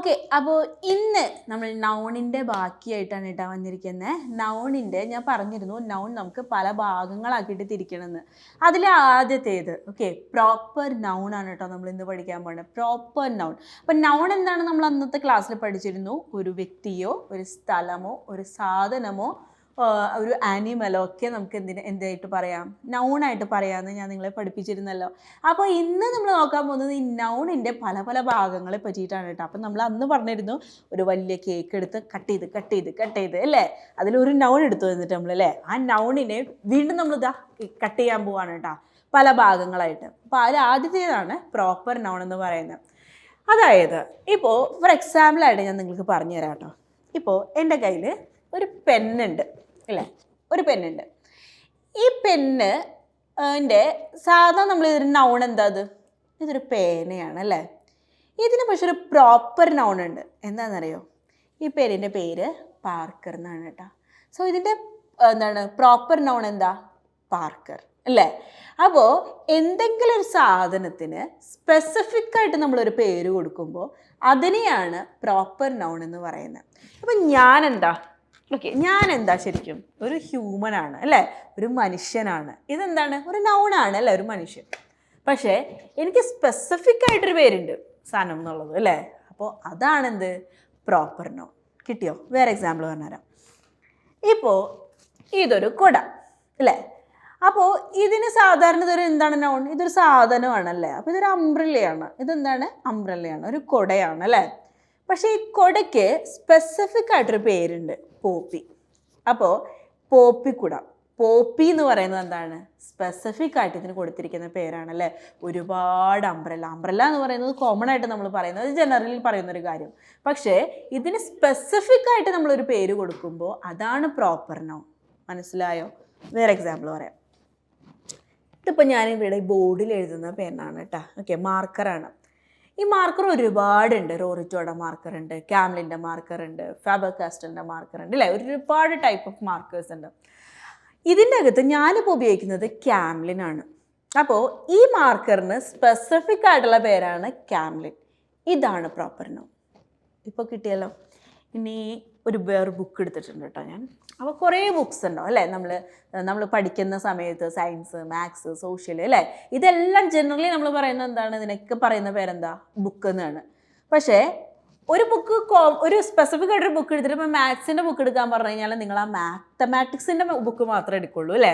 Okay അപ്പോൾ ഇന്ന് നമ്മൾ നൗണിന്റെ ബാക്കിയായിട്ടാണ് കേട്ടോ വന്നിരിക്കുന്നത് നൗണിന്റെ ഞാൻ പറഞ്ഞിരുന്നു നൗൺ നമുക്ക് പല ഭാഗങ്ങളാക്കിയിട്ട് തിരിക്കണമെന്ന് അതിൽ ആദ്യത്തേത് ഓക്കെ പ്രോപ്പർ നൗൺ ആണ് കേട്ടോ നമ്മൾ ഇന്ന് പഠിക്കാൻ പോകുന്നത് പ്രോപ്പർ നൗൺ അപ്പം നൗൺ എന്താണ് നമ്മൾ അന്നത്തെ ക്ലാസ്സിൽ പഠിച്ചിരുന്നു? ഒരു വ്യക്തിയോ ഒരു സ്ഥലമോ ഒരു സാധനമോ ഒരു ആനിമലോ ഒക്കെ നമുക്ക് എന്തിന് എന്തായിട്ട് പറയാം? നൗണായിട്ട് പറയാമെന്ന് ഞാൻ നിങ്ങളെ പഠിപ്പിച്ചിരുന്നല്ലോ. അപ്പോൾ ഇന്ന് നമ്മൾ നോക്കാൻ പോകുന്നത് ഈ നൗണിന്റെ പല പല ഭാഗങ്ങളെ പറ്റിയിട്ടാണ് കേട്ടോ. അപ്പം നമ്മൾ അന്ന് പറഞ്ഞിരുന്നു ഒരു വലിയ കേക്ക് എടുത്ത് കട്ട് ചെയ്ത് കട്ട് ചെയ്ത് കട്ട് ചെയ്ത് അല്ലേ? അതിലൊരു നൗൺ എടുത്തു വന്നിട്ട് നമ്മൾ അല്ലേ? ആ നൗണിനെ വീണ്ടും നമ്മൾ ഇതാ കട്ട് ചെയ്യാൻ പോവാണ് കേട്ടോ. പല ഭാഗങ്ങളായിട്ട്. അപ്പോൾ അതിൽ ആദ്യത്തേതാണ് പ്രോപ്പർ നൗൺ എന്ന് പറയുന്നത്. അതായത് ഇപ്പോൾ ഫോർ എക്സാമ്പിളായിട്ട് ഞാൻ നിങ്ങൾക്ക് പറഞ്ഞു തരാം കേട്ടോ. ഇപ്പോൾ എന്റെ കയ്യിൽ ഒരു പെന്നുണ്ട് അല്ലേ? ഒരു പെന്നുണ്ട് ഈ പെന്ന് ന്റെ സാധാരണ നമ്മൾ ഇതിന് നൗൺ എന്താ അത്? ഇതൊരു പേനയാണ് അല്ലേ? ഇതിന് പക്ഷെ ഒരു പ്രോപ്പർ നൗൺ ഉണ്ട്. എന്താണെന്നറിയോ? ഈ പേരിന്റെ പേര് പാർക്കർ എന്നാണ് കേട്ടോ. സോ ഇതിന്റെ എന്താണ് പ്രോപ്പർ നൗൺ എന്താ? പാർക്കർ അല്ലേ? അപ്പോൾ എന്തെങ്കിലും ഒരു സാധനത്തിന് സ്പെസിഫിക് ആയിട്ട് നമ്മളൊരു പേര് കൊടുക്കുമ്പോൾ അതിനെയാണ് പ്രോപ്പർ നൗൺ എന്ന് പറയുന്നത്. അപ്പം ഞാൻ എന്താ ഓക്കെ ഞാൻ എന്താ ശരിക്കും? ഒരു ഹ്യൂമൻ ആണ് അല്ലേ? ഒരു മനുഷ്യനാണ്. ഇതെന്താണ്? ഒരു നൗണാണ് അല്ലേ? ഒരു മനുഷ്യൻ. പക്ഷേ എനിക്ക് സ്പെസിഫിക് ആയിട്ടൊരു പേരുണ്ട് സാധനം എന്നുള്ളത് അല്ലേ? അപ്പോൾ അതാണെന്ത്? പ്രോപ്പർ നൗൺ കിട്ടിയോ? വേറെ എക്സാമ്പിൾ പറഞ്ഞുതരാം. ഇപ്പോൾ ഇതൊരു കുട അല്ലേ? അപ്പോൾ ഇതിന് സാധാരണ ഇതൊരു എന്താണ് നോൺ ഇതൊരു സാധനമാണല്ലേ അപ്പോൾ ഇതൊരു അംബ്രല്ലയാണ് ഇതെന്താണ്? അംബ്രല്ലയാണ് ഒരു കുടയാണ് അല്ലേ? പക്ഷേ ഈ കൊടയ്ക്ക് സ്പെസിഫിക് ആയിട്ടൊരു പേരുണ്ട് പോപ്പി. അപ്പോൾ പോപ്പിക്കുട പോപ്പി എന്ന് പറയുന്നത് എന്താണ്? സ്പെസിഫിക് ആയിട്ട് ഇതിന് കൊടുത്തിരിക്കുന്ന പേരാണ് അല്ലേ ഒരുപാട് അംബ്രല്ല അംബ്രല്ല എന്ന് പറയുന്നത് കോമൺ ആയിട്ട് നമ്മൾ പറയുന്നത് ജനറലിൽ പറയുന്ന ഒരു കാര്യം. പക്ഷേ ഇതിന് സ്പെസിഫിക് ആയിട്ട് നമ്മളൊരു പേര് കൊടുക്കുമ്പോൾ അതാണ് പ്രോപ്പർ നൗ മനസ്സിലായോ? വേറെ എക്സാമ്പിൾ പറയാം. ഇതിപ്പോൾ ഇവിടെ ബോർഡിൽ എഴുതുന്ന പേരാണ് കേട്ടോ ഓക്കെ മാർക്കറാണ് ഈ മാർക്കർ ഒരുപാടുണ്ട്. റോറിറ്റോയുടെ മാർക്കർ ഉണ്ട് ക്യാമലിന്റെ മാർക്കർ ഉണ്ട് ഫാബർ കാസ്റ്റലിന്റെ മാർക്കർ ഉണ്ട് അല്ലേ ഒരുപാട് ടൈപ്പ് ഓഫ് മാർക്കേഴ്സ് ഉണ്ട്. ഇതിന്റെ അകത്ത് ഞാനിപ്പോൾ ഉപയോഗിക്കുന്നത് ക്യാംലിനാണ് അപ്പോൾ ഈ മാർക്കറിന് സ്പെസിഫിക് ആയിട്ടുള്ള പേരാണ് ക്യാംലിൻ. ഇതാണ് പ്രോപ്പർ നോ ഇപ്പോൾ കിട്ടിയല്ലോ. ഇനി ഒരു വേറെ ബുക്ക് എടുത്തിട്ടുണ്ട് കേട്ടോ ഞാൻ. അപ്പോൾ കുറേ ബുക്ക്സ് ഉണ്ടോ? അല്ലേ? നമ്മൾ നമ്മൾ പഠിക്കുന്ന സമയത്ത് സയൻസ് മാത്സ് സോഷ്യൽ അല്ലേ? ഇതെല്ലാം ജനറലി നമ്മൾ പറയുന്നത് എന്താണ്? ഇതിനൊക്കെ പറയുന്ന പേരെന്താ? ബുക്ക് എന്നാണ്. പക്ഷേ ഒരു ബുക്ക് ഒരു സ്പെസിഫിക് ആയിട്ടൊരു ബുക്ക് എടുത്തിട്ട് ഇപ്പോൾ മാത്സിന്റെ ബുക്ക് എടുക്കാൻ പറഞ്ഞു കഴിഞ്ഞാൽ നിങ്ങൾ ആ മാത്തമാറ്റിക്സിന്റെ ബുക്ക് മാത്രമേ എടുക്കുള്ളൂ അല്ലേ?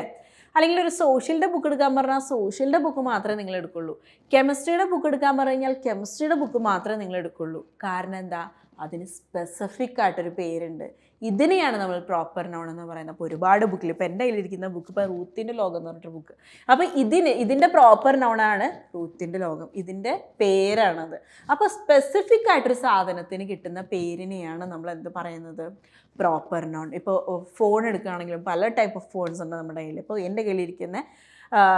അല്ലെങ്കിൽ ഒരു സോഷ്യലിന്റെ ബുക്ക് എടുക്കാൻ പറഞ്ഞാൽ സോഷ്യലിന്റെ ബുക്ക് മാത്രമേ നിങ്ങൾ എടുക്കുള്ളൂ. കെമിസ്ട്രിയുടെ ബുക്ക് എടുക്കാൻ പറഞ്ഞു കഴിഞ്ഞാൽ കെമിസ്ട്രിയുടെ ബുക്ക് മാത്രമേ നിങ്ങൾ എടുക്കുള്ളൂ. കാരണം എന്താ? അതിന് സ്പെസിഫിക് ആയിട്ടൊരു പേരുണ്ട്. ഇതിനെയാണ് നമ്മൾ പ്രോപ്പർ നൗൺ എന്ന് പറയുന്നത്. അപ്പോൾ ഒരുപാട് ബുക്കിൽ ഇപ്പോൾ എന്റെ കയ്യിലിരിക്കുന്ന ബുക്ക് ഇപ്പോൾ റൂത്തിന്റെ ലോകം എന്ന് പറഞ്ഞിട്ട് ബുക്ക് അപ്പോൾ ഇതിന് ഇതിന്റെ പ്രോപ്പർ നൗണാണ് റൂത്തിന്റെ ലോകം. ഇതിന്റെ പേരാണത്. അപ്പോൾ സ്പെസിഫിക് ആയിട്ടൊരു സാധനത്തിന് കിട്ടുന്ന പേരിനെയാണ് നമ്മൾ എന്ത് പറയുന്നത്? പ്രോപ്പർ നോൺ ഇപ്പോൾ ഫോൺ എടുക്കുകയാണെങ്കിലും പല ടൈപ്പ് ഓഫ് ഫോൺസ് ഉണ്ട് നമ്മുടെ കയ്യിൽ ഇപ്പോൾ എന്റെ കയ്യിലിരിക്കുന്ന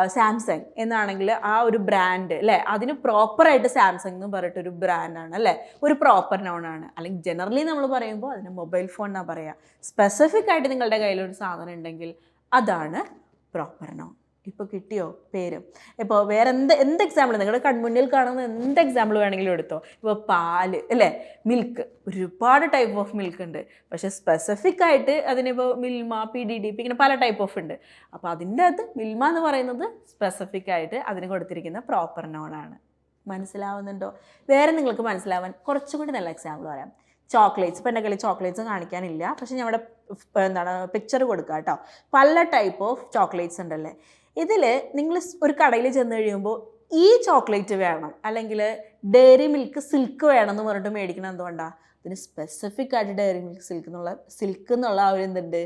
സാംസങ് എന്നാണെങ്കിൽ ആ ഒരു ബ്രാൻഡ് അല്ലേ അതിന് പ്രോപ്പറായിട്ട് സാംസങ് എന്ന് പറഞ്ഞിട്ടൊരു ബ്രാൻഡാണ് അല്ലേ ഒരു പ്രോപ്പർ നോണാണ് അല്ലെങ്കിൽ ജനറലി നമ്മൾ പറയുമ്പോൾ അതിന് മൊബൈൽ ഫോൺ എന്നാണ് പറയുക സ്പെസിഫിക് ആയിട്ട് നിങ്ങളുടെ കയ്യിലൊരു സാധനം ഉണ്ടെങ്കിൽ അതാണ് പ്രോപ്പർ നോൺ ഇപ്പോൾ കിട്ടിയോ? പേര്. ഇപ്പോൾ വേറെ എന്ത് എന്ത് എക്സാമ്പിൾ നിങ്ങളുടെ കൺമുന്നിൽ കാണുന്ന എന്ത് എക്സാമ്പിൾ വേണമെങ്കിലും എടുത്തോ? ഇപ്പോൾ പാൽ അല്ലേ? മിൽക്ക് ഒരുപാട് ടൈപ്പ് ഓഫ് മിൽക്ക് ഉണ്ട്. പക്ഷേ സ്പെസിഫിക് ആയിട്ട് അതിനിപ്പോൾ Milma P D D P ഇങ്ങനെ പല ടൈപ്പ് ഓഫ് ഉണ്ട്. അപ്പോൾ അതിന്റെ അകത്ത് മിൽമ എന്ന് പറയുന്നത് സ്പെസിഫിക് ആയിട്ട് അതിന് കൊടുത്തിരിക്കുന്ന പ്രോപ്പർ നോണാണ് മനസ്സിലാവുന്നുണ്ടോ? വേറെ നിങ്ങൾക്ക് മനസ്സിലാവാൻ കുറച്ചും കൂടി നല്ല എക്സാമ്പിൾ പറയാം. ചോക്ലേറ്റ്സ് ഇപ്പം എന്റെ കയ്യിൽ ചോക്ലേറ്റ്സ് കാണിക്കാനില്ല. പക്ഷെ ഇവിടെ എന്താണ് പിക്ചർ കൊടുക്കുക കേട്ടോ പല ടൈപ്പ് ഓഫ് ചോക്ലേറ്റ്സ് ഉണ്ടല്ലേ? ഇതിൽ നിങ്ങൾ ഒരു കടയിൽ ചെന്ന് കഴിയുമ്പോൾ ഈ ചോക്ലേറ്റ് വേണം. അല്ലെങ്കിൽ ഡെയറി മിൽക്ക് സിൽക്ക് വേണം എന്ന് പറഞ്ഞിട്ട് മേടിക്കണം എന്തുകൊണ്ടാണ് അതിന് സ്പെസിഫിക് ആയിട്ട് ഡെയറി മിൽക്ക് സിൽക്ക് എന്നുള്ള സിൽക്ക് എന്നുള്ള ആ ഒരു എന്തുണ്ട്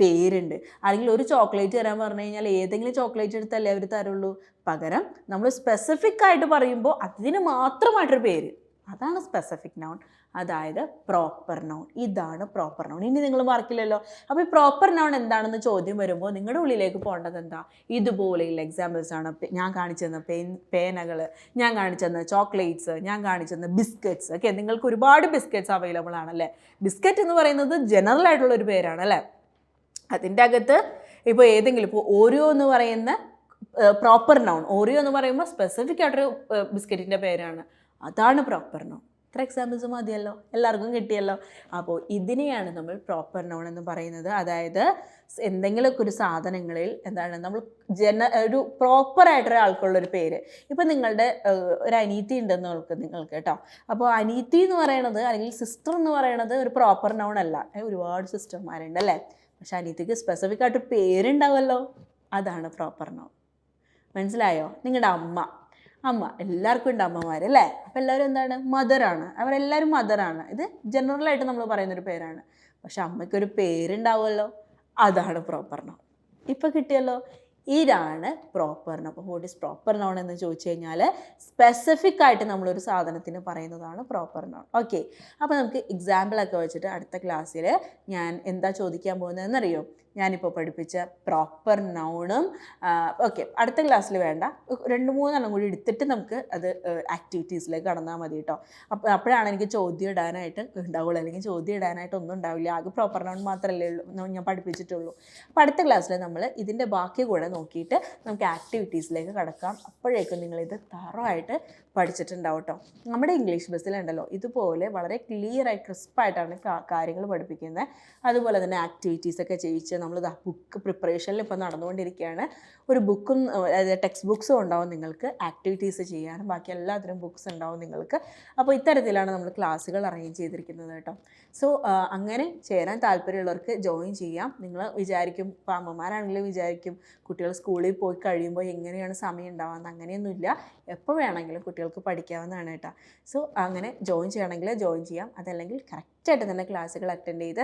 പേരുണ്ട്. അല്ലെങ്കിൽ ഒരു ചോക്ലേറ്റ് തരാൻ പറഞ്ഞു കഴിഞ്ഞാൽ ഏതെങ്കിലും ചോക്ലേറ്റ് എടുത്തല്ലേ അവർ തരുള്ളൂ. പകരം നമ്മൾ സ്പെസിഫിക് ആയിട്ട് പറയുമ്പോൾ അതിന് മാത്രമായിട്ടൊരു പേര്. അതാണ് സ്പെസിഫിക് നൗൺ അതായത് പ്രോപ്പർ നൗൺ ഇതാണ് പ്രോപ്പർ നൗൺ ഇനി നിങ്ങൾ മാർക്കില്ലല്ലോ അപ്പോൾ ഈ പ്രോപ്പർ നൗൺ എന്താണെന്ന് ചോദ്യം വരുമ്പോൾ നിങ്ങളുടെ ഉള്ളിലേക്ക് പോകേണ്ടത് എന്താ? ഇതുപോലെയുള്ള എക്സാമ്പിൾസ് ആണ്. ഞാൻ കാണിച്ചു തന്ന പേനകൾ ഞാൻ കാണിച്ചു തന്ന ചോക്ലേറ്റ്സ് ഞാൻ കാണിച്ചു തന്ന ബിസ്ക്കറ്റ്സ് ഒക്കെ നിങ്ങൾക്ക് ഒരുപാട് ബിസ്ക്കറ്റ്സ് അവൈലബിൾ ആണല്ലേ ബിസ്ക്കറ്റ് എന്ന് പറയുന്നത് ജനറൽ ആയിട്ടുള്ള ഒരു പേരാണ് അല്ലേ? അതിന്റെ അകത്ത് ഇപ്പോൾ ഏതെങ്കിലും ഇപ്പോൾ ഓരോ എന്ന് പറയുന്ന പ്രോപ്പർ നൗൺ ഓറിയോ എന്ന് പറയുമ്പോൾ സ്പെസിഫിക് ആയിട്ടൊരു ബിസ്ക്കറ്റിന്റെ പേരാണ്. അതാണ് പ്രോപ്പർ നൗൺ ഇത്ര എക്സാമ്പിൾസ് മതിയല്ലോ? എല്ലാവർക്കും കിട്ടിയല്ലോ? അപ്പോൾ ഇതിനെയാണ് നമ്മൾ പ്രോപ്പർ നോൺ എന്ന് പറയുന്നത്. അതായത് എന്തെങ്കിലുമൊക്കെ ഒരു സാധനങ്ങളിൽ എന്താണ് നമ്മൾ ജന ഒരു പ്രോപ്പറായിട്ട് ഒരു പേര്. ഇപ്പം നിങ്ങളുടെ ഒരു അനീതി ഉണ്ടെന്ന് നിങ്ങൾക്ക് നിങ്ങൾക്ക് കേട്ടോ. അപ്പോൾ അനീതി എന്ന് പറയണത് അല്ലെങ്കിൽ സിസ്റ്റർ എന്ന് പറയണത് ഒരു പ്രോപ്പർ നോൺ അല്ല. ഒരുപാട് സിസ്റ്റർമാരുണ്ട് അല്ലേ? പക്ഷെ അനീതിക്ക് സ്പെസിഫിക് ആയിട്ട് പേരുണ്ടാവുമല്ലോ അതാണ് പ്രോപ്പർ നോൺ മനസ്സിലായോ? നിങ്ങളുടെ അമ്മ. അമ്മ എല്ലാവർക്കും ഉണ്ട് അമ്മമാർ അല്ലേ? അപ്പോൾ എല്ലാവരും എന്താണ്? മദറാണ് അവരെല്ലാവരും മദറാണ് ഇത് ജനറലായിട്ട് നമ്മൾ പറയുന്നൊരു പേരാണ്. പക്ഷെ അമ്മയ്ക്കൊരു പേരുണ്ടാവുമല്ലോ. അതാണ് പ്രോപ്പർ നൗൺ ഇപ്പോൾ കിട്ടിയല്ലോ ഇതാണ് പ്രോപ്പർ നൗൺ അപ്പോൾ വോട്ട് ഇസ് പ്രോപ്പർ നൗൺ എന്ന് ചോദിച്ചു കഴിഞ്ഞാൽ സ്പെസിഫിക് ആയിട്ട് നമ്മളൊരു സാധനത്തിന് പറയുന്നതാണ് പ്രോപ്പർ നൗൺ ഓക്കെ അപ്പോൾ നമുക്ക് എക്സാമ്പിളൊക്കെ വെച്ചിട്ട് അടുത്ത ക്ലാസ്സിൽ ഞാൻ എന്താ ചോദിക്കാൻ പോകുന്നതെന്നറിയോ? ഞാനിപ്പോൾ പഠിപ്പിച്ച പ്രോപ്പർ നൗണും ഓക്കെ അടുത്ത ക്ലാസ്സിൽ വേണ്ട. രണ്ട് മൂന്നെണ്ണം കൂടി എടുത്തിട്ട് നമുക്ക് അത് ആക്ടിവിറ്റീസിലേക്ക് കടന്നാൽ മതി കേട്ടോ അപ്പോൾ അപ്പോഴാണ് എനിക്ക് ചോദ്യം ഇടാനായിട്ട് ഉണ്ടാവുള്ളൂ. അല്ലെങ്കിൽ ചോദ്യം ഇടാനായിട്ട് ഒന്നും ഉണ്ടാവില്ല. ആകെ പ്രോപ്പർ നൗൺ മാത്രമല്ലേ ഉള്ളൂ. ഞാൻ പഠിപ്പിച്ചിട്ടുള്ളൂ. അപ്പോൾ അടുത്ത ക്ലാസ്സിൽ നമ്മൾ ഇതിന്റെ ബാക്കി കൂടെ നോക്കിയിട്ട് നമുക്ക് ആക്ടിവിറ്റീസിലേക്ക് കടക്കാം. അപ്പോഴേക്കും നിങ്ങളിത് തറവായിട്ട് പഠിച്ചിട്ടുണ്ടാവും കേട്ടോ നമ്മുടെ ഇംഗ്ലീഷ് ബസ്സിലുണ്ടല്ലോ ഇതുപോലെ വളരെ ക്ലിയർ ക്രിസ്പായിട്ടാണ് കാര്യങ്ങൾ പഠിപ്പിക്കുന്നത് അതുപോലെ തന്നെ ആക്ടിവിറ്റീസൊക്കെ ചെയ്യിച്ച് നമ്മൾ ബുക്ക് പ്രിപ്പറേഷനിൽ ഇപ്പോൾ നടന്നുകൊണ്ടിരിക്കുകയാണ് ഒരു ബുക്കും അതായത് ടെക്സ്റ്റ് ബുക്സും ഉണ്ടാവും നിങ്ങൾക്ക്. ആക്ടിവിറ്റീസ് ചെയ്യാനും ബാക്കി എല്ലാത്തിനും ബുക്സ് ഉണ്ടാവും നിങ്ങൾക്ക്. അപ്പോൾ ഇത്തരത്തിലാണ് നമ്മൾ ക്ലാസ്സുകൾ അറേഞ്ച് ചെയ്തിരിക്കുന്നത് കേട്ടോ. സോ അങ്ങനെ ചേരാൻ താല്പര്യമുള്ളവർക്ക് ജോയിൻ ചെയ്യാം. നിങ്ങൾ വിചാരിക്കും ഇപ്പോൾ അമ്മമാരാണെങ്കിലും വിചാരിക്കും കുട്ടികൾ സ്കൂളിൽ പോയി കഴിയുമ്പോൾ എങ്ങനെയാണ് സമയം ഉണ്ടാവുന്നത് അങ്ങനെയൊന്നുമില്ല. എപ്പോൾ വേണമെങ്കിലും കുട്ടികൾക്ക് പഠിക്കാവുന്നതാണ് കേട്ടോ. സോ അങ്ങനെ ജോയിൻ ചെയ്യണമെങ്കിൽ ജോയിൻ ചെയ്യാം. അതല്ലെങ്കിൽ കറക്റ്റായിട്ട് തന്നെ ക്ലാസ്സുകൾ അറ്റൻഡ് ചെയ്ത്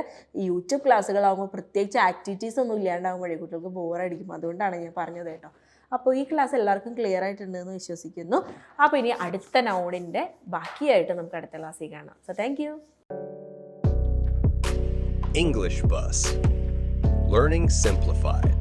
യൂട്യൂബ് ക്ലാസ്സുകളാകുമ്പോൾ പ്രത്യേകിച്ച് ആക്ടിവിറ്റീസ് ഒന്നും ഇല്ലാണ്ടാകുമ്പോഴേ കുട്ടികൾക്ക് ബോറടിക്കും അതുകൊണ്ടാണ് ഞാൻ പറഞ്ഞത് കേട്ടോ. അപ്പോൾ ഈ ക്ലാസ് എല്ലാവർക്കും ക്ലിയർ ആയിട്ടുണ്ടെന്ന് വിശ്വസിക്കുന്നു. അപ്പോൾ ഇനി അടുത്ത നോഡിന്റെ ബാക്കിയായിട്ട് നമുക്ക് അടുത്ത ക്ലാസ്സിൽ കാണാം. So thank you English bus learning Simplified.